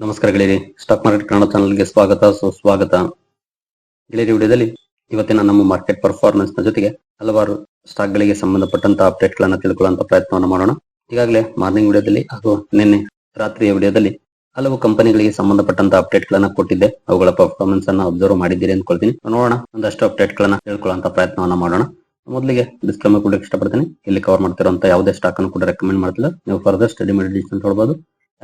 ನಮಸ್ಕಾರ ಗೆಳೆಯರಿ stock market Kannada ಚಾನಲ್ಗೆ ಸ್ವಾಗತ, ಸುಸ್ವಾಗತ. ಗೆಳೆಯರಿ, ವಿಡಿಯೋದಲ್ಲಿ ಇವತ್ತಿನ ನಮ್ಮ ಮಾರ್ಕೆಟ್ ಪರ್ಫಾರ್ಮೆನ್ಸ್ನ ಜೊತೆಗೆ ಹಲವಾರು ಸ್ಟಾಕ್ ಗಳಿಗೆ ಸಂಬಂಧಪಟ್ಟಂತ ಅಪ್ಡೇಟ್ ಗಳನ್ನ ತಿಳ್ಕೊಳ್ಳುವಂತ ಪ್ರಯತ್ನವನ್ನು ಮಾಡೋಣ. ಈಗಾಗಲೇ ಮಾರ್ನಿಂಗ್ ವಿಡಿಯೋದಲ್ಲಿ ಹಾಗೂ ನಿನ್ನೆ ರಾತ್ರಿಯ ವಿಡಿಯೋದಲ್ಲಿ ಹಲವು ಕಂಪನಿಗಳಿಗೆ ಸಂಬಂಧಪಟ್ಟಂತ ಅಪ್ಡೇಟ್ ಗಳನ್ನ ಕೊಟ್ಟಿದ್ದೆ. ಅವುಗಳ ಪರ್ಫಾರ್ಮೆನ್ಸ್ ಅನ್ನ ಅಬ್ಸರ್ವ್ ಮಾಡಿದ್ದೀರಿ ಅನ್ಕೊಳ್ತೀನಿ ನೋಡೋಣ, ಒಂದಷ್ಟು ಅಪ್ಡೇಟ್ ಗಳನ್ನ ತಿಳ್ಕೊಳ್ಳುವಂತ ಪ್ರಯತ್ನವನ್ನ ಮಾಡೋಣ. ಮೊದಲಿಗೆ ಡಿಸ್ಕ್ಲೈಮರ್ ಕೂಡ ಇಷ್ಟಪಡ್ತೀನಿ. ಇಲ್ಲಿ ಕವರ್ ಮಾಡ್ತಿರುವಂತ ಯಾವುದೇ ಸ್ಟಾಕ್ ಅನ್ನು ಕೂಡ ರೆಕಮೆಂಡ್ ಮಾಡ್ತಿಲ್ಲ. ನೀವು ಫರ್ದರ್ ಸ್ಟಡಿ ಮಾಡಿ ಡಿಸಿಷನ್ ತೊಗೊಳ್ಬಹುದು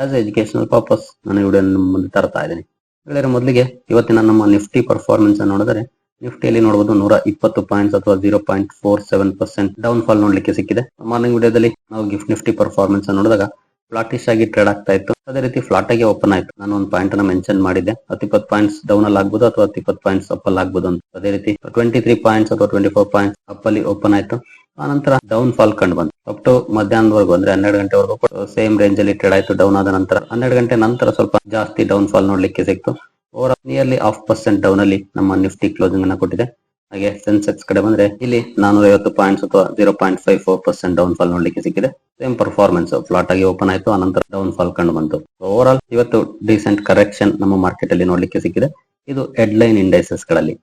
ಆಸ್ ಎಜುಕೇಶನಲ್ ಪರ್ಪಸ್ ನಾನು ವಿಡಿಯೋ ಮುಂದೆ ತರ್ತಾ ಇದ್ದೀನಿ. ಹೇಳಿದ್ರೆ ಮೊದಲಿಗೆ ಇವತ್ತಿನ ನಮ್ಮ ನಿಫ್ಟಿ ಪರ್ಫಾರ್ಮೆನ್ಸ್ ಅನ್ನು ನೋಡಿದರೆ ನಿಫ್ಟಿಯಲ್ಲಿ ನೋಡಬಹುದು ನೂರ ಇಪ್ಪತ್ತು ಪಾಯಿಂಟ್ಸ್ ಅಥವಾ zero point four seven percent down fall ನೋಡ್ಲಿಕ್ಕೆ ಸಿಕ್ಕಿದೆ. ಮಾರ್ನಿಂಗ್ ವಿಡಿಯೋದಲ್ಲಿ ನಾವು ಗಿಫ್ಟ್ ನಿಫ್ಟಿ ಪರ್ಫಾರ್ಮೆನ್ಸ್ ನೋಡಿದಾಗ ಫ್ಲಾಟಿಶ್ ಆಗಿ ಟ್ರೇಡ್ ಆಗ್ತಾ ಇತ್ತು. ಅದೇ ರೀತಿ ಫ್ಲಾಟ್ ಆಗಿ ಓಪನ್ ಆಯ್ತು. ನಾನು ಒಂದು ಪಾಯಿಂಟ್ ಅನ್ನ ಮೆನ್ಷನ್ ಮಾಡಿದ್ದೆ. ಹತ್ತಿಪ್ಪತ್ತು ಪಾಯಿಂಟ್ಸ್ ಡೌನ್ ಅಲ್ಲಿ ಆಗ್ಬೋದು ಅಥವಾ ಹತ್ತಿಪ್ಪತ್ತು ಪಾಯಿಂಟ್ಸ್ ಅಪ್ ಅಲ್ಲಿ ಆಗ್ಬೋದು ಅಂತ. ಅದೇ ರೀತಿ ಟ್ವೆಂಟಿ ತ್ರೀ ಪಾಯಿಂಟ್ಸ್ ಅಥವಾ ಟ್ವೆಂಟಿ ಫೋರ್ ಪಾಯಿಂಟ್ಸ್ ಅಪ್ ಅಲ್ಲಿ ಓಪನ್ ಆಯ್ತು. ಆನಂತರ ಡೌನ್ ಫಾಲ್ ಕಂಡು ಬಂತು. ಅಪ್ ಟು ಮಧ್ಯಾಹ್ನದವರೆಗೂ, ಅಂದ್ರೆ ಹನ್ನೆರಡು ಗಂಟೆವರೆಗೂ ಸೇಮ್ ರೇಂಜ್ ಅಲ್ಲಿ ಟ್ರೇಡ್ ಆಯ್ತು ಡೌನ್ ಆದ ನಂತರ. ಹನ್ನೆರಡು ಗಂಟೆ ನಂತರ ಸ್ವಲ್ಪ ಜಾಸ್ತಿ ಡೌನ್ ಫಾಲ್ ನೋಡ್ಲಿಕ್ಕೆ ಸಿಕ್ತು. Over nearly half percent down ಅಲ್ಲಿ ನಮ್ಮ ನಿಫ್ಟಿ ಕ್ಲೋಸಿಂಗ್ ಅನ್ನ ಕೊಟ್ಟಿದೆ. ಹಾಗೆ ಸೆನ್ಸೆಕ್ಸ್ ಕಡೆ ಬಂದ್ರೆ ಇಲ್ಲಿ ನಾನೂರ ಐವತ್ತು ಪಾಯಿಂಟ್ಸ್ ಅಥವಾ zero point five four percent down fall ನೋಡ್ಲಿಕ್ಕೆ ಸಿಕ್ಕಿದೆ. ಸೇಮ್ ಪರ್ಫಾರ್ಮೆನ್ಸ್ ಫ್ಲಾಟ್ ಆಗಿ ಓಪನ್ ಆಯ್ತು, ಆನಂತರ ಡೌನ್ ಫಾಲ್ ಕಂಡು ಬಂತು. ಓವರ್ ಆಲ್ ಇವತ್ತು ಡಿಸೆಂಟ್ ಕರೆಕ್ಷನ್ ನಮ್ಮ ಮಾರ್ಕೆಟ್ ಅಲ್ಲಿ ನೋಡ್ಲಿಕ್ಕೆ ಸಿಕ್ಕಿದೆ. ಇದು ಹೆಡ್ಲೈನ್ ಇಂಡೈಸಸ್ಗಳಲ್ಲಿ.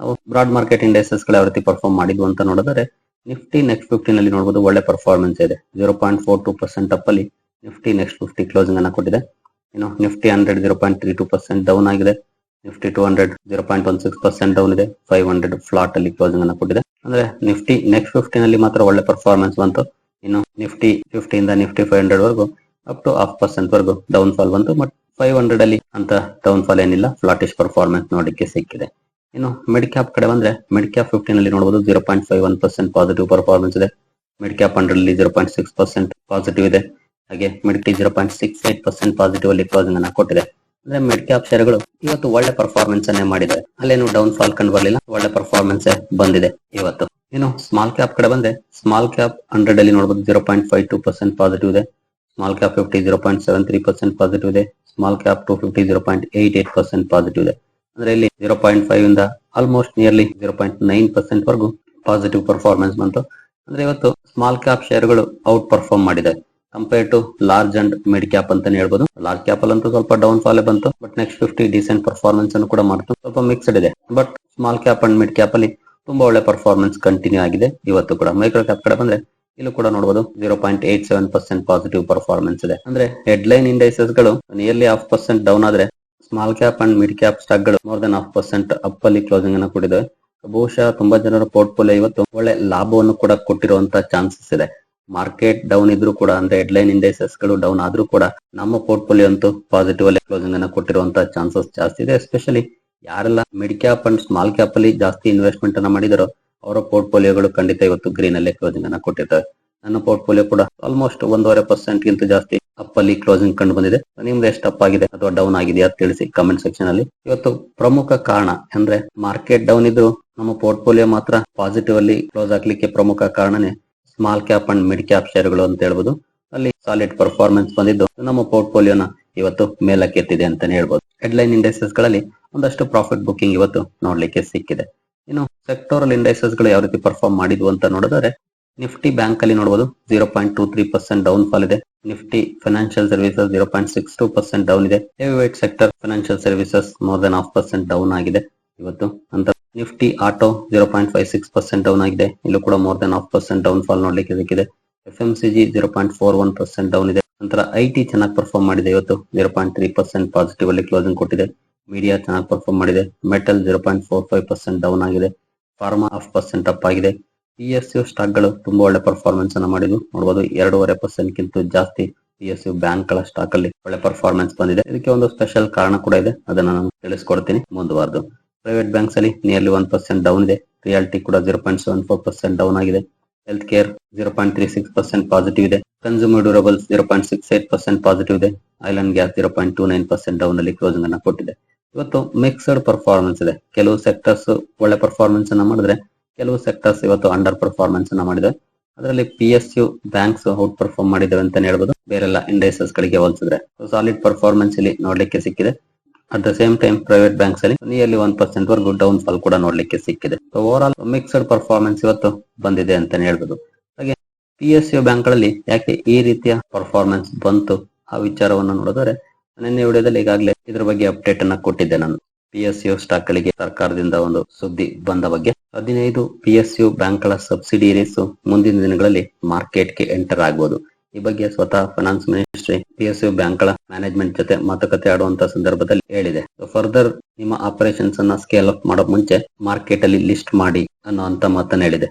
ನಾವು ಬ್ರಾಡ್ ಮಾರ್ಕೆಟ್ ಇಂಡೈಸಸ್ಗಳು ಯಾವ ರೀತಿ ಪರ್ಫಾರ್ಮ್ ಮಾಡಿದ್ವು ಅಂತ ನೋಡಿದ್ರೆ ನಿಫ್ಟಿ ನೆಕ್ಸ್ಟ್ ಫಿಫ್ಟಿನಲ್ಲಿ ಅಲ್ಲಿ ನೋಡಬಹುದು ಒಳ್ಳೆ ಪರ್ಫಾರ್ಮೆನ್ಸ್ ಇದೆ. Zero point four two percent up ಅಲ್ಲಿ ನಿಫ್ಟಿ ನೆಕ್ಸ್ಟ್ ಫಿಫ್ಟಿ ಕ್ಲೋಸಿಂಗ್ ಅನ್ನ ಕೊಟ್ಟಿದೆ. ಇನ್ನು Nifty hundred zero point three two percent down ಆಗಿದೆ. Nifty two hundred zero point one six percent down ಇದೆ. ಫೈವ್ ಹಂಡ್ರೆಡ್ ಫ್ಲಾಟ್ ಅಲ್ಲಿ closing ಅನ್ನ ಕೊಟ್ಟಿದೆ. ಅಂದ್ರೆ ನಿಫ್ಟಿ ನೆಕ್ಸ್ಟ್ ಫಿಫ್ಟಿನಲ್ಲಿ ಮಾತ್ರ ಒಳ್ಳೆ ಪರ್ಫಾರ್ಮೆನ್ಸ್ ಬಂತು. ಇನ್ನು ನಿಫ್ಟಿ ಫಿಫ್ಟಿ ಇಂದ ನಿಫ್ಟಿ ಫೈವ್ ಹಂಡ್ರೆಡ್ ವರೆಗೂ ಅಪ್ ಟು ಹಾಫ್ ಪರ್ಸೆಂಟ್ ವರೆಗೂ ಡೌನ್ ಫಾಲ್ ಬಂತು. ಬಟ್ ಫೈವ್ ಹಂಡ್ರೆಡ್ ಅಲ್ಲಿ ಅಂತ ಡೌನ್ ಫಾಲ್ ಏನಿಲ್ಲ. ಫ್ಲಾಟಿಶ್ ಪರ್ಫಾರ್ಮೆನ್ಸ್ ನೋಡಲಿಕ್ಕೆ ಸಿಕ್ಕಿದೆ. ಇನ್ನು ಮಿಡ್ ಕ್ಯಾಪ್ ಕಡೆ ಬಂದ್ರೆ ಮಿಡ್ ಕ್ಯಾಪ್ ಫಿಫ್ಟೀನ್ ಅಲ್ಲಿ ನೋಡಬಹುದು zero point five one percent positive performance ಇದೆ. ಮಿಡ್ ಕ್ಯಾಪ್ ಹಂಡ್ರೆಡ್ ಅಲ್ಲಿ zero point six percent positive ಇದೆ. ಹಾಗೆ mid zero point six eight percent positive ಅಲ್ಲಿ ಕ್ಲೋಸಿಂಗ್ ಅನ್ನ ಕೊಟ್ಟಿದೆ. ಅಂದ್ರೆ ಮಿಡ್ ಕ್ಯಾಪ್ ಶೇರ್ಗಳು ಇವತ್ತು ಒಳ್ಳೆ ಪರ್ಫಾರ್ಮೆನ್ಸ್ ಅನ್ನೇ ಮಾಡಿದೆ. ಅಲ್ಲೇನು ಡೌನ್ ಫಾಲ್ ಕಂಡು ಬರಲಿಲ್ಲ, ಒಳ್ಳೆ ಪರ್ಫಾರ್ಮೆನ್ಸ್ ಬಂದಿದೆ ಇವತ್ತು. ಇನ್ನು ಸ್ಮಾಲ್ ಕ್ಯಾಪ್ ಕಡೆ ಬಂದ್ರೆ ಸ್ಮಾಲ್ ಕ್ಯಾಪ್ ಹಂಡ್ರೆಡ್ ಅಲ್ಲಿ ನೋಡಬಹುದು zero point five two percent positive ಇದೆ. Small cap fifty zero point seven three percent positive ಇದೆ. Small cap two fifty zero point eight eight percent positive ಇದೆ. ಅಂದ್ರೆ ಇಲ್ಲಿ ಜೀರೋ ಪಾಯಿಂಟ್ ಫೈವ್ ಇಂದ almost nearly zero point nine percent ವರೆಗೂ positive performance ಬಂತು. ಅಂದ್ರೆ ಇವತ್ತು ಸ್ಮಾಲ್ ಕ್ಯಾಪ್ ಶೇರ್ಗಳು ಔಟ್ ಪರ್ಫಾರ್ಮ್ ಮಾಡಿದೆ compare to large and mid cap ಅಂತಾನೆ ಹೇಳ್ಬೋದು. ಲಾರ್ಜ್ ಕ್ಯಾಪ್ ಅಂತೂ ಸ್ವಲ್ಪ ಡೌನ್ ಫಾಲ್ ಬಂತು but next fifty decent performance ಅನ್ನು ಕೂಡ ಮಾಡ್ತು. ಸ್ವಲ್ಪ ಮಿಕ್ಸ್ಡ್ ಇದೆ but small cap and mid cap ಅಲ್ಲಿ ತುಂಬಾ ಒಳ್ಳೆ ಪರ್ಫಾರ್ಮೆನ್ಸ್ ಕಂಟಿನ್ಯೂ ಆಗಿದೆ ಇವತ್ತು ಕೂಡ. ಮೈಕ್ರೋ ಕ್ಯಾಪ್ ಕಡೆ ಬಂದ್ರೆ ಇಲ್ಲೂ ಕೂಡ ನೋಡಬಹುದು zero point eight seven percent positive performance ಇದೆ. ಅಂದ್ರೆ ಹೆಡ್ ಲೈನ್ ಇಂಡೈಸಸ್ಗಳು ನಿಯರ್ಲಿ ಹಾಫ್ ಪರ್ಸೆಂಟ್ ಡೌನ್ ಆದ್ರೆ small cap and mid cap ಸ್ಟಾಕ್ಗಳು more than half percent up ಅಲ್ಲಿ ಕ್ಲೋಸಿಂಗ್ ಅನ್ನು ಕೊಟ್ಟಿದೆ ಬಹುಶಃ ತುಂಬಾ ಜನರ ಪೋರ್ಟ್ಫೋಲಿಯೋ ಇವತ್ತು ಒಳ್ಳೆ ಲಾಭವನ್ನು ಕೂಡ ಕೊಟ್ಟಿರುವಂತ ಚಾನ್ಸಸ್ ಇದೆ. ಮಾರ್ಕೆಟ್ ಡೌನ್ ಇದ್ರೂ ಕೂಡ, ಅಂದ್ರೆ ಹೆಡ್ಲೈನ್ ಇಂಡೆಕ್ಸಸ್ಗಳು ಡೌನ್ ಆದ್ರೂ ಕೂಡ ನಮ್ಮ ಪೋರ್ಟ್ಫೋಲಿಯೋ ಅಂತೂ ಪಾಸಿಟಿವ್ ಅಲ್ಲಿ ಕ್ಲೋಸಿಂಗ್ ಅನ್ನು ಕೊಟ್ಟಿರುವಂತ ಚಾನ್ಸಸ್ ಜಾಸ್ತಿ ಇದೆ. ಎಸ್ಪೆಷಲಿ ಯಾರೆಲ್ಲ mid cap and small cap ಅಲ್ಲಿ ಜಾಸ್ತಿ ಇನ್ವೆಸ್ಟ್ಮೆಂಟ್ ಅನ್ನ ಮಾಡಿದಾರೋ, ಅವರ ಪೋರ್ಟ್ಫೋಲಿಯೋಗಳು ಖಂಡಿತ ಇವತ್ತು ಗ್ರೀನ್ ಅಲ್ಲೇ ಕ್ಲೋಸಿಂಗ್ ಅನ್ನ ಕೊಟ್ಟಿರ್ತವೆ. ನನ್ನ ಪೋರ್ಟ್ಫೋಲಿಯೋ ಕೂಡ ಆಲ್ಮೋಸ್ಟ್ ಒಂದೂವರೆ ಪರ್ಸೆಂಟ್ ಗಿಂತ ಜಾಸ್ತಿ ಅಪ್ ಅಲ್ಲಿ ಕ್ಲೋಸಿಂಗ್ ಕಂಡು ಬಂದಿದೆ. ನಿಮ್ದು ಎಷ್ಟು ಅಪ್ ಆಗಿದೆ? ಅಥವಾ ಡೌನ್ ಆಗಿದೆಯಾ ಅಂತ ತಿಳಿಸಿ ಕಮೆಂಟ್ ಸೆಕ್ಷನ್ ಅಲ್ಲಿ. ಇವತ್ತು ಪ್ರಮುಖ ಕಾರಣ ಅಂದ್ರೆ ಮಾರ್ಕೆಟ್ ಡೌನ್ ಇದ್ದು ನಮ್ಮ ಪೋರ್ಟ್ಫೋಲಿಯೋ ಮಾತ್ರ ಪಾಸಿಟಿವ್ ಅಲ್ಲಿ ಕ್ಲೋಸ್ ಆಗ್ಲಿಕ್ಕೆ ಪ್ರಮುಖ ಕಾರಣನೇ small cap and mid cap ಶೇರ್ಗಳು ಅಂತ ಹೇಳ್ಬೋದು. ಅಲ್ಲಿ ಸಾಲಿಡ್ ಪರ್ಫಾರ್ಮೆನ್ಸ್ ಬಂದಿದ್ದು ನಮ್ಮ ಪೋರ್ಟ್ಫೋಲಿಯೋನ ಇವತ್ತು ಮೇಲಕ್ಕೆತ್ತಿದೆ ಅಂತಾನೆ ಹೇಳ್ಬೋದು. ಹೆಡ್ಲೈನ್ ಇಂಡೆಕ್ಸಸ್ಗಳಲ್ಲಿ ಒಂದಷ್ಟು ಪ್ರಾಫಿಟ್ ಬುಕಿಂಗ್ ಇವತ್ತು ನೋಡ್ಲಿಕ್ಕೆ ಸಿಕ್ಕಿದೆ. ಇನ್ನು ಸೆಕ್ಟೋರಲ್ ಇಂಡೆಕ್ಸಸ್ಗಳು ಯಾವ ರೀತಿ ಪರ್ಫಾರ್ಮ್ ಮಾಡಿದ್ವು ಅಂತ ನೋಡಿದ್ರೆ ನಿಫ್ಟಿ ಬ್ಯಾಂಕ್ ಅಲ್ಲಿ ನೋಡಬಹುದು zero point two three percent down fall ಇದೆ. Nifty financial services zero point six two percent down ಇದೆ. Heavyweight sector financial services more than half percent down ಆಗಿದೆ ಇವತ್ತು. ಅಂತ Nifty auto zero point five six percent down ಆಗಿದೆ. ಇಲ್ಲೂ ಕೂಡ more than half percent down fall ನೋಡ್ಲಿಕ್ಕೆ ಇದಕ್ಕಿದೆ. F M C G zero point four one percent down ಇದೆ. ನಂತರ I T ಚೆನ್ನಾಗಿ ಪರ್ಫಾರ್ಮ್ ಮಾಡಿದೆ ಇವತ್ತು. Zero point three percent positive ಅಲ್ಲಿ ಕ್ಲೋಸಿಂಗ್ ಕೊಟ್ಟಿದೆ. ಮೀಡಿಯಾ ಚೆನ್ನಾಗಿ ಪರ್ಫಾರ್ಮ್ ಮಾಡಿದೆ. Metal zero point four five percent down ಆಗಿದೆ. ಫಾರ್ಮಾ ಹಾಫ್ ಪರ್ಸೆಂಟ್ ಅಪ್ ಆಗಿದೆ. ಪಿ ಸ್ಟಾಕ್ಗಳು ತುಂಬಾ ಒಳ್ಳೆ ಪರ್ಫಾರ್ಮೆನ್ಸ್ ಅನ್ನ ಮಾಡಿದ್ವು. ನೋಡಬಹುದು ಎರಡೂವರೆ ಪರ್ಸೆಂಟ್ ಕಿಂತ ಜಾಸ್ತಿ ಪಿ ಯು ಬ್ಯಾಂಕ್ಗಳ ಸ್ಟಾಕ್ ಅಲ್ಲಿ ಒಳ್ಳೆ ಪರ್ಫಾರ್ಮೆನ್ಸ್ ಬಂದಿದೆ. ಇದಕ್ಕೆ ಒಂದು ಸ್ಪೆಷಲ್ ಕಾರಣ ಕೂಡ ಇದೆ. ಅದನ್ನ ನಾನು ತಿಳಿಸ್ಕೊಡ್ತೀನಿ ಮುಂದುವರೆದು. ಪ್ರೈವೇಟ್ ಬ್ಯಾಂಕ್ಸ್ ಅಲ್ಲಿ ನಿಯರ್ಲಿ ಒನ್ ಪರ್ಸೆಂಟ್ ಡೌನ್ ಇದೆ. ರಿಯಾಲಿಟಿ ಕೂಡ zero point seven four percent down ಆಗಿದೆ. Healthcare zero point three six percent positive ಇದೆ. Consumer durables zero point six eight percent positive ಇದೆ. Oil and gas zero point two nine percent down ಅಲ್ಲಿ closing ಅನ್ನ ಕೊಟ್ಟಿದೆ. ಇವತ್ತು mixed performance ಇದೆ. ಕೆಲವು sectors ಒಳ್ಳೆ ಪರ್ಫಾರ್ಮೆನ್ಸ್ ಅನ್ನ ಮಾಡಿದ್ರೆ ಕೆಲವು ಸೆಕ್ಟರ್ಸ್ ಇವತ್ತು ಅಂಡರ್ ಪರ್ಫಾರ್ಮೆನ್ಸ್ ಅನ್ನ ಮಾಡಿದೆ. ಅದರಲ್ಲಿ P S U banks outperform ಮಾಡಿದ್ದಾವೆ ಅಂತ ಹೇಳ್ಬೋದು. ಬೇರೆಲ್ಲ ಇಂಡೈಸಸ್ ಗಳಿಗೆ ಹೋಲಿಸಿದ್ರೆ. ಸಾಲಿಡ್ ಪರ್ಫಾರ್ಮೆನ್ಸ್ ಇಲ್ಲಿ ನೋಡ್ಲಿಕ್ಕೆ ಸಿಕ್ಕಿದೆ. At the same time private banks ಅಲ್ಲಿ ನಿಯರ್ಲಿ ಒನ್ ಪರ್ಸೆಂಟ್ ವರೆಗೂ ಡೌನ್ ಫಾಲ್ ಕೂಡ ನೋಡ್ಲಿಕ್ಕೆ ಸಿಕ್ಕಿದೆ. ಓವರ್ ಆಲ್ ಮಿಕ್ಸ್ಡ್ ಪರ್ಫಾರ್ಮೆನ್ಸ್ ಇವತ್ತು ಬಂದಿದೆ ಅಂತಾನೆ ಹೇಳ್ಬೋದು. ಹಾಗೆ ಪಿ ಎಸ್ ಯು ಬ್ಯಾಂಕ್ಗಳಲ್ಲಿ ಯಾಕೆ ಈ ರೀತಿಯ ಪರ್ಫಾರ್ಮೆನ್ಸ್ ಬಂತು ಆ ವಿಚಾರವನ್ನು ನೋಡಿದ್ರೆ, ನಿನ್ನೆ ವಿಡಿಯೋದಲ್ಲಿ ಈಗಾಗಲೇ ಇದ್ರ ಬಗ್ಗೆ ಅಪ್ಡೇಟ್ ಅನ್ನ ಕೊಟ್ಟಿದ್ದೆ ನಾನು. ಪಿ ಎಸ್ ಯು ಸ್ಟಾಕ್ ಗಳಿಗೆ ಸರ್ಕಾರದಿಂದ ಒಂದು ಸುದ್ದಿ ಬಂದ ಬಗ್ಗೆ. ಹದಿನೈದು ಪಿ ಎಸ್ ಯು ಬ್ಯಾಂಕ್ಗಳ ಸಬ್ಸಿಡಿಯರೀಸ್ ಮುಂದಿನ ದಿನಗಳಲ್ಲಿ ಮಾರ್ಕೆಟ್ಗೆ ಎಂಟರ್ ಆಗಬಹುದು ಈ ಬಗ್ಗೆ ಸ್ವತಃ finance ministry P S U ಬ್ಯಾಂಕ್ಗಳ ಮ್ಯಾನೇಜ್ಮೆಂಟ್ ಜೊತೆ ಮಾತುಕತೆ ಆಡುವಂತ ಸಂದರ್ಭದಲ್ಲಿ ಹೇಳಿದೆ. ಫರ್ದರ್ ನಿಮ್ಮ ಆಪರೇಷನ್ಸ್ ಅನ್ನ ಸ್ಕೇಲ್ ಅಪ್ ಮಾಡೋ ಮುಂಚೆ ಮಾರ್ಕೆಟ್ ಅಲ್ಲಿ ಲಿಸ್ಟ್ ಮಾಡಿ ಅನ್ನುವಂತ ಮಾತನ್ನ ಹೇಳಿದೆ.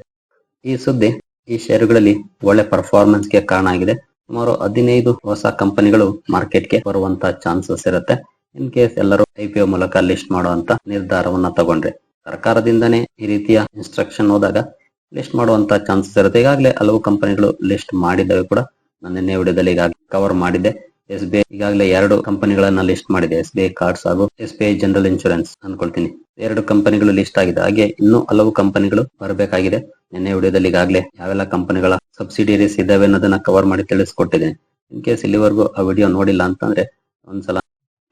ಈ ಸುದ್ದಿ ಈ ಷೇರುಗಳಲ್ಲಿ ಒಳ್ಳೆ ಪರ್ಫಾರ್ಮೆನ್ಸ್ಗೆ ಕಾರಣ ಆಗಿದೆ. ಸುಮಾರು ಹದಿನೈದು ಹೊಸ ಕಂಪನಿಗಳು ಮಾರ್ಕೆಟ್ಗೆ ಬರುವಂತ ಚಾನ್ಸಸ್ ಇರುತ್ತೆ. ಇನ್ ಕೇಸ್ ಎಲ್ಲರೂ ಐಪಿಒ ಮೂಲಕ ಲಿಸ್ಟ್ ಮಾಡುವಂತ ನಿರ್ಧಾರವನ್ನ ತಗೊಂಡ್ರೆ. ಸರ್ಕಾರದಿಂದನೇ ಈ ರೀತಿಯ ಇನ್ಸ್ಟ್ರಕ್ಷನ್ ಹೋದಾಗ ಲಿಸ್ಟ್ ಮಾಡುವಂತ ಚಾನ್ಸಸ್ ಇರುತ್ತೆ. ಈಗಾಗಲೇ ಹಲವು ಕಂಪನಿಗಳು ಲಿಸ್ಟ್ ಮಾಡಿದ್ದಾವೆ ಕೂಡ. ನಾನು ನಿನ್ನೆ ವಿಡಿಯೋದಲ್ಲಿ ಈಗಾಗಲೇ ಕವರ್ ಮಾಡಿದ್ದೆ. ಎಸ್ ಬಿ ಐ ಈಗಾಗಲೇ ಎರಡು ಕಂಪನಿಗಳನ್ನ ಲಿಸ್ಟ್ ಮಾಡಿದೆ. ಎಸ್ ಬಿ ಐ ಕಾರ್ಡ್ಸ್ ಹಾಗೂ S B I general insurance ಅನ್ಕೊಳ್ತೀನಿ. ಎರಡು ಕಂಪನಿಗಳು ಲಿಸ್ಟ್ ಆಗಿದೆ. ಹಾಗೆ ಇನ್ನೂ ಹಲವು ಕಂಪನಿಗಳು ಬರಬೇಕಾಗಿದೆ. ನಿನ್ನೆ ವಿಡಿಯೋದಲ್ಲಿ ಈಗಾಗಲೇ ಯಾವೆಲ್ಲ ಕಂಪನಿಗಳ ಸಬ್ಸಿಡಿಯರೀಸ್ ಇದಾವೆ ಅನ್ನೋದನ್ನ ಕವರ್ ಮಾಡಿ ತಿಳಿಸ್ಕೊಟ್ಟಿದ್ದೀನಿ. ಇನ್ ಕೇಸ್ ಇಲ್ಲಿವರೆಗೂ ಆ ವಿಡಿಯೋ ನೋಡಿಲ್ಲ ಅಂತಂದ್ರೆ ಒಂದ್ಸಲ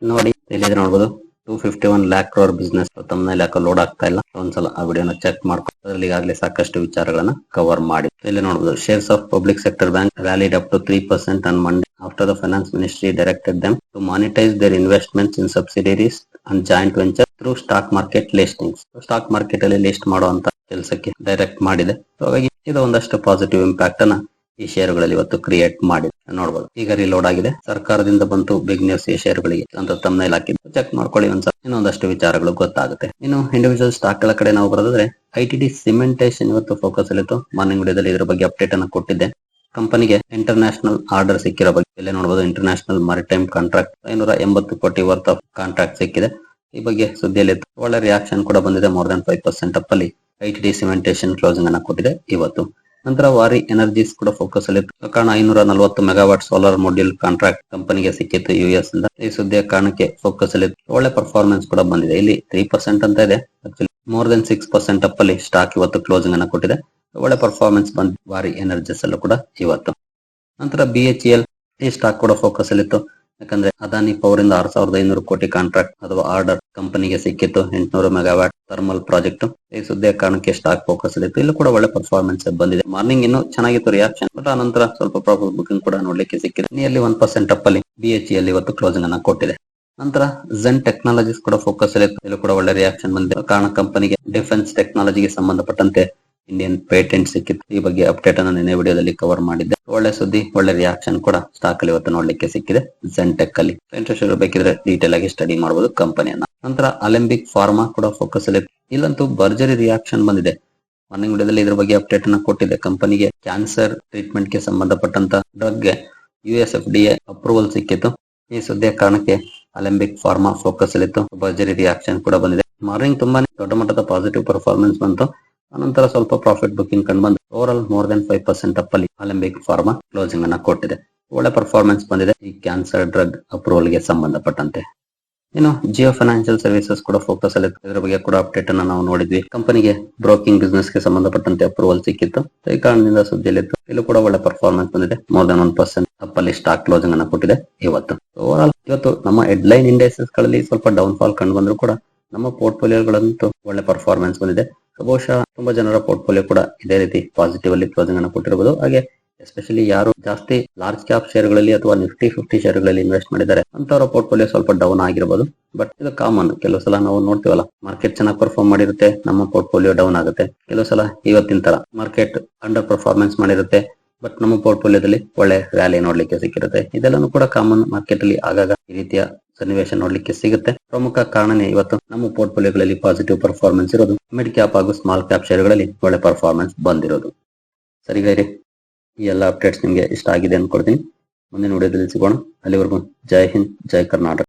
ನೋಡಿ ನೋಡಬಹುದು ನೋಡ್ಬೋದು. Two fifty one lakh crore business ತಮ್ಮನೇಲಿ ಯಾಕೋ ಲೋಡ್ ಆಗ್ತಾ ಇಲ್ಲ. ಒಂದ್ಸಲ ಆ ವಿಡಿಯೋನ ಚೆಕ್ ಮಾಡ್ಕೊಂಡು ಅದ್ರಲ್ಲಿ ಈಗಾಗಲೇ ಸಾಕಷ್ಟು ವಿಚಾರಗಳನ್ನ ಕವರ್ ಮಾಡಿ. ಇಲ್ಲಿ ನೋಡಬಹುದು shares of public sector bank rallied up to three percent on Monday after the finance ministry directed them to monetise their investments in subsidiaries and joint venture through stock market listings stock market ಅಲ್ಲಿ list ಮಾಡುವಂತ ಕೆಲಸಕ್ಕೆ direct ಮಾಡಿದೆ. ಹಾಗಾಗಿ ಇದು ಒಂದಷ್ಟು positive impact ಅನ್ನ ಈ ಶೇರುಗಳಲ್ಲಿ ಇವತ್ತು ಕ್ರಿಯೇಟ್ ಮಾಡಿ ನೋಡಬಹುದು ಈಗ ರಿಲೋಡ್ ಆಗಿದೆ. ಸರ್ಕಾರದಿಂದ ಬಂತು ಬಿಗ್ ನ್ಯೂಸ್ ಈ ಷೇರುಗಳಿಗೆ ಅಂತ ತಮ್ಮ ಇಲಾಖೆ ಚೆಕ್ ಮಾಡ್ಕೊಳ್ಳಿ ಒಂದ್ಸಲ. ಇನ್ನೊಂದಷ್ಟು ವಿಚಾರಗಳು ಗೊತ್ತಾಗುತ್ತೆ. ಇನ್ನು ಇಂಡಿವಿಜುವಲ್ ಸ್ಟಾಕ್ಗಳ ಕಡೆ ನಾವು ಬರೋದಾದ್ರೆ ಐ ಟಿ ಸಿಮೆಂಟೇಶನ್ ಇವತ್ತು ಫೋಕಸ್ ಅಲ್ಲಿತ್ತು. ಮಾರ್ನಿಂಗ್ ವಿಡಿಯೋದಲ್ಲಿ ಇದ್ರ ಬಗ್ಗೆ ಅಪ್ಡೇಟ್ ಅನ್ನು ಕೊಟ್ಟಿದ್ದೆ. ಕಂಪನಿಗೆ ಇಂಟರ್ನ್ಯಾಷನಲ್ ಆರ್ಡರ್ ಸಿಕ್ಕಿರೋ ಬಗ್ಗೆ ಇಲ್ಲೇ ನೋಡಬಹುದು ಇಂಟರ್ನ್ಯಾಷನಲ್ ಮಾರಿಟೈಮ್ ಕಾಂಟ್ರಾಕ್ಟ್ ಐನೂರ ಎಂಬತ್ತು ಕೋಟಿ ವರ್ತ್ ಆಫ್ ಕಾಂಟ್ರಾಕ್ಟ್ ಸಿಕ್ಕಿದೆ. ಈ ಬಗ್ಗೆ ಸುದ್ದಿಯಲ್ಲಿ ಒಳ್ಳೆ ರಿಯಾಕ್ಷನ್ ಕೂಡ ಬಂದಿದೆ. More than five percent up ಅಲ್ಲಿ ಐ ಟಿ ಸಿಮೆಂಟೇಶನ್ ಕ್ಲೋಸಿಂಗ್ ಅನ್ನ ಕೊಟ್ಟಿದೆ ಇವತ್ತು. ನಂತರ ವಾರಿ ಎನರ್ಜೀಸ್ ಕೂಡ ಫೋಕಸ್ ಅಲ್ಲಿ. ಕಾರಣ ಐನೂರ ನಲವತ್ತು ಮೆಗಾವಾಟ್ ಸೋಲಾರ್ ಮಾಡ್ಯೂಲ್ ಕಾಂಟ್ರಾಕ್ಟ್ ಕಂಪನಿಗೆ ಸಿಕ್ಕಿತ್ತು ಯು ಎಸ್ ಇಂದ. ಈ ಸುದ್ದಿಯ ಕಾರಣಕ್ಕೆ ಫೋಕಸ್ ಅಲ್ಲಿ. ಒಳ್ಳೆ ಪರ್ಫಾರ್ಮೆನ್ಸ್ ಕೂಡ ಬಂದಿದೆ. ಇಲ್ಲಿ ತ್ರೀ ಪರ್ಸೆಂಟ್ ಅಂತ ಇದೆ. Actually more than six percent up ಅಲ್ಲಿ ಸ್ಟಾಕ್ ಇವತ್ತು ಕ್ಲೋಸಿಂಗ್ ಅನ್ನ ಕೊಟ್ಟಿದೆ. ಒಳ್ಳೆ ಪರ್ಫಾರ್ಮೆನ್ಸ್ ಬಂದ್ ವಾರಿ ಎನರ್ಜೀಸ್ ಅಲ್ಲೂ ಕೂಡ ಇವತ್ತು. ನಂತರ ಬಿ ಎಲ್ ಈ ಸ್ಟಾಕ್ ಕೂಡ ಫೋಕಸ್ ಅಲ್ಲಿ ಇತ್ತು. ಯಾಕಂದ್ರೆ ಅದಾನಿ ಪವರ್ ಇಂದ ಆರ್ ಸಾವಿರದ ಐನೂರು ಕೋಟಿ ಕಾಂಟ್ರಾಕ್ಟ್ ಅಥವಾ ಆರ್ಡರ್ ಕಂಪನಿಗೆ ಸಿಕ್ಕಿತ್ತು, ಎಂಟುನೂರು ಮೆಗಾವ್ಯಾಟ್ ಥರ್ಮಲ್ ಪ್ರಾಜೆಕ್ಟ್ ಈ ಸುದ್ದಿಯ ಕಾರಣಕ್ಕೆ ಸ್ಟಾಕ್ ಫೋಕಸ್ ಇತ್ತು ಇಲ್ಲೂ ಕೂಡ ಒಳ್ಳೆ ಪರ್ಫಾರ್ಮೆನ್ಸ್ ಬಂದಿದೆ. ಮಾರ್ನಿಂಗ್ ಇನ್ನು ಚೆನ್ನಾಗಿತ್ತು ರಿಯಾಕ್ಷನ್ ಬಟ್ ಆ ನಂತರ ಸ್ವಲ್ಪ ಪ್ರಾಫಿಟ್ ಬುಕಿಂಗ್ ಕೂಡ ನೋಡ್ಲಿಕ್ಕೆ ಸಿಕ್ಕಿದೆ. ನಿಯರ್ಲಿ ಒನ್ ಪರ್ಸೆಂಟ್ ಅಪ್ ಅಲ್ಲಿ ಬಿ ಎಚ್ ಅಲ್ಲಿ ಇವತ್ತು ಕ್ಲೋಸಿಂಗ್ ಅನ್ನ ಕೊಟ್ಟಿದೆ. ನಂತರ ಝೆನ್ ಟೆಕ್ನಾಲಜೀಸ್ ಕೂಡ ಫೋಕಸ್ ಇತ್ತು. ಕೂಡ ಒಳ್ಳೆ ರಿಯಾಕ್ಷನ್ ಬಂದಿದೆ. ಕಾರಣ ಕಂಪನಿಗೆ ಡಿಫೆನ್ಸ್ ಟೆಕ್ನಾಲಜಿಗೆ ಸಂಬಂಧಪಟ್ಟಂತೆ ಇಂಡಿಯನ್ ಪೇಟೆಂಟ್ ಸಿಕ್ಕಿತ್ತು. ಈ ಬಗ್ಗೆ ಅಪ್ಡೇಟ್ ಅನ್ನು ನಿನ್ನೆ ವಿಡಿಯೋದಲ್ಲಿ ಕವರ್ ಮಾಡಿದ್ದೆ. ಒಳ್ಳೆ ಸುದ್ದಿ, ಒಳ್ಳೆ ರಿಯಾಕ್ಷನ್ ಕೂಡ ಸ್ಟಾಕ್ ಅಲ್ಲಿ ಇವತ್ತು ನೋಡ್ಲಿಕ್ಕೆ ಸಿಕ್ಕಿದೆ. ಜೆಂಟೆಕ್ ಅಲ್ಲಿ. ಇಂಟ್ರೆಸ್ಟ್ ಇರಬೇಕಿದ್ರೆ ಡೀಟೇಲ್ ಆಗಿ ಸ್ಟಡಿ ಮಾಡಬಹುದು ಕಂಪನಿಯನ್ನ ನಂತರ ಅಲೆಂಬಿಕ್ ಫಾರ್ಮಾ ಕೂಡ ಫೋಕಸ್ ಅಲ್ಲಿ. ಇಲ್ಲಂತೂ ಭರ್ಜರಿ ರಿಯಾಕ್ಷನ್ ಬಂದಿದೆ. ಮಾರ್ನಿಂಗ್ ವಿಡಿಯೋದಲ್ಲಿ ಇದ್ರ ಬಗ್ಗೆ ಅಪ್ಡೇಟ್ ಅನ್ನ ಕೊಟ್ಟಿದೆ ಕಂಪನಿಗೆ ಕ್ಯಾನ್ಸರ್ ಟ್ರೀಟ್ಮೆಂಟ್ಗೆ ಸಂಬಂಧಪಟ್ಟಂತ drug U S F D A approval ಸಿಕ್ಕಿತ್ತು. ಈ ಸುದ್ದಿಯ ಕಾರಣಕ್ಕೆ ಅಲೆಂಬಿಕ್ ಫಾರ್ಮಾ ಫೋಕಸ್ ಅಲ್ಲಿತ್ತು. ಭರ್ಜರಿ ರಿಯಾಕ್ಷನ್ ಕೂಡ ಬಂದಿದೆ. ಮಾರ್ನಿಂಗ್ ತುಂಬಾನೇ ದೊಡ್ಡ ಮಟ್ಟದ ಪಾಸಿಟಿವ್ ಪರ್ಫಾರ್ಮೆನ್ಸ್ ಬಂತು. ಅನಂತರ ಸ್ವಲ್ಪ ಪ್ರಾಫಿಟ್ ಬುಕಿಂಗ್ ಕಂಡು ಬಂದು over more than five percent up ಅಲ್ಲಿ ಅಲೆಂಬಿಕ್ ಫಾರ್ಮಾ ಕ್ಲೋಸಿಂಗ್ ಅನ್ನ ಕೊಟ್ಟಿದೆ. ಒಳ್ಳೆ ಪರ್ಫಾರ್ಮೆನ್ಸ್ ಬಂದಿದೆ. ಈ ಕ್ಯಾನ್ಸರ್ ಡ್ರಗ್ ಅಪ್ರೂವಲ್ಗೆ ಸಂಬಂಧಪಟ್ಟಂತೆ. ಇನ್ನು ಜಿಯೋ ಫೈನಾನ್ಷಿಯಲ್ ಸರ್ವಿಸಸ್ ಕೂಡ ಫೋಕಸ್ ಅಲ್ಲಿ. ಇದ್ರ ಬಗ್ಗೆ ಕೂಡ ಅಪ್ಡೇಟ್ ಅನ್ನ ನಾವು ನೋಡಿದ್ವಿ. ಕಂಪನಿಗೆ ಬ್ರೋಕಿಂಗ್ ಬಿಸ್ನೆಸ್ಗೆ ಸಂಬಂಧಪಟ್ಟಂತೆ ಅಪ್ರೂವಲ್ ಸಿಕ್ಕಿತ್ತು. ಈ ಕಾರಣದಿಂದ ಸುದ್ದಿಯಲ್ಲಿತ್ತು. ಇಲ್ಲೂ ಕೂಡ ಒಳ್ಳೆ ಪರ್ಫಾರ್ಮೆನ್ಸ್ ಬಂದಿದೆ. More than one percent up ಅಲ್ಲಿ ಸ್ಟಾಕ್ ಕ್ಲೋಸಿಂಗ್ ಅನ್ನ ಕೊಟ್ಟಿದೆ ಇವತ್ತು. ಓವರ್ ಆಲ್ ಇವತ್ತು ನಮ್ಮ ಹೆಡ್ಲೈನ್ ಇಂಡೆಕ್ಸಸ್ಗಳಲ್ಲಿ ಸ್ವಲ್ಪ ಡೌನ್ ಫಾಲ್ ಕಂಡು ಬಂದ್ರು ಕೂಡ ನಮ್ಮ ಪೋರ್ಟ್ಫೋಲಿಯೋಗಳಂತೂ ಒಳ್ಳೆ ಪರ್ಫಾರ್ಮೆನ್ಸ್ ಬಂದಿದೆ. ಬಹುಶಃ ತುಂಬಾ ಜನರ ಪೋರ್ಟ್ಫೋಲಿಯೋ ಕೂಡ ಇದೇ ರೀತಿ ಪಾಸಿಟಿವ್ ಅಲ್ಲಿ ಕ್ಲೋಸಿಂಗ್ ಅನ್ನು ಕೊಟ್ಟಿರಬಹುದು ಹಾಗೆ ಎಸ್ಪೆಷಲಿ ಯಾರು ಜಾಸ್ತಿ ಲಾರ್ಜ್ ಕ್ಯಾಪ್ ಶೇರ್ಗಳಲ್ಲಿ ಅಥವಾ ನಿಫ್ಟಿ ಫಿಫ್ಟಿ ಶೇರ್ಗಳಲ್ಲಿ ಇನ್ವೆಸ್ಟ್ ಮಾಡಿದ್ದಾರೆ ಅಂತವರ ಪೋರ್ಟ್ಫೋಲಿಯೋ ಸ್ವಲ್ಪ ಡೌನ್ ಆಗಿರಬಹುದು ಬಟ್ ಇದು ಕಾಮನ್ ಕೆಲವು ಸಲ ನಾವು ನೋಡ್ತೀವಲ್ಲ ಮಾರ್ಕೆಟ್ ಚೆನ್ನಾಗಿ ಪರ್ಫಾರ್ಮ್ ಮಾಡಿರುತ್ತೆ, ನಮ್ಮ ಪೋರ್ಟ್ಫೋಲಿಯೋ ಡೌನ್ ಆಗುತ್ತೆ. ಕೆಲವು ಸಲ ಇವತ್ತಿನ ತರ ಮಾರ್ಕೆಟ್ ಅಂಡರ್ ಪರ್ಫಾರ್ಮೆನ್ಸ್ ಮಾಡಿರುತ್ತೆ ಬಟ್ ನಮ್ಮ ಪೋರ್ಟ್ಫೋಲಿಯೋದಲ್ಲಿ ಒಳ್ಳೆ ರ್ಯಾಲಿ ನೋಡ್ಲಿಕ್ಕೆ ಸಿಕ್ಕಿರುತ್ತೆ. ಇದೆಲ್ಲನೂ ಕೂಡ ಕಾಮನ್ ಮಾರ್ಕೆಟ್ ಅಲ್ಲಿ ಆಗಾಗ ಈ ರೀತಿಯ ಸನ್ನಿವೇಶ ನೋಡ್ಲಿಕ್ಕೆ ಸಿಗುತ್ತೆ. ಪ್ರಮುಖ ಕಾರಣನೇ ಇವತ್ತು ನಮ್ಮ ಪೋರ್ಟ್ಫೋಲಿಯೋಗಳಲ್ಲಿ ಪಾಸಿಟಿವ್ ಪರ್ಫಾರ್ಮೆನ್ಸ್ ಇರೋದು, ಮಿಡ್ ಕ್ಯಾಪ್ ಹಾಗೂ ಸ್ಮಾಲ್ ಕ್ಯಾಪ್ ಶೇರ್ಗಳಲ್ಲಿ ಒಳ್ಳೆ ಪರ್ಫಾರ್ಮೆನ್ಸ್ ಬಂದಿರೋದು. ಸರಿ ಗೈರಿ, ಈ ಎಲ್ಲ ಅಪ್ಡೇಟ್ಸ್ ನಿಮಗೆ ಇಷ್ಟ ಆಗಿದೆ ಅನ್ಕೊಳ್ತೀನಿ. ಮುಂದಿನ ವಿಡಿಯೋದಲ್ಲಿ ಸಿಗೋಣ. ಅಲ್ಲಿವರೆಗೂ ಜೈ ಹಿಂದ್, ಜೈ ಕರ್ನಾಟಕ.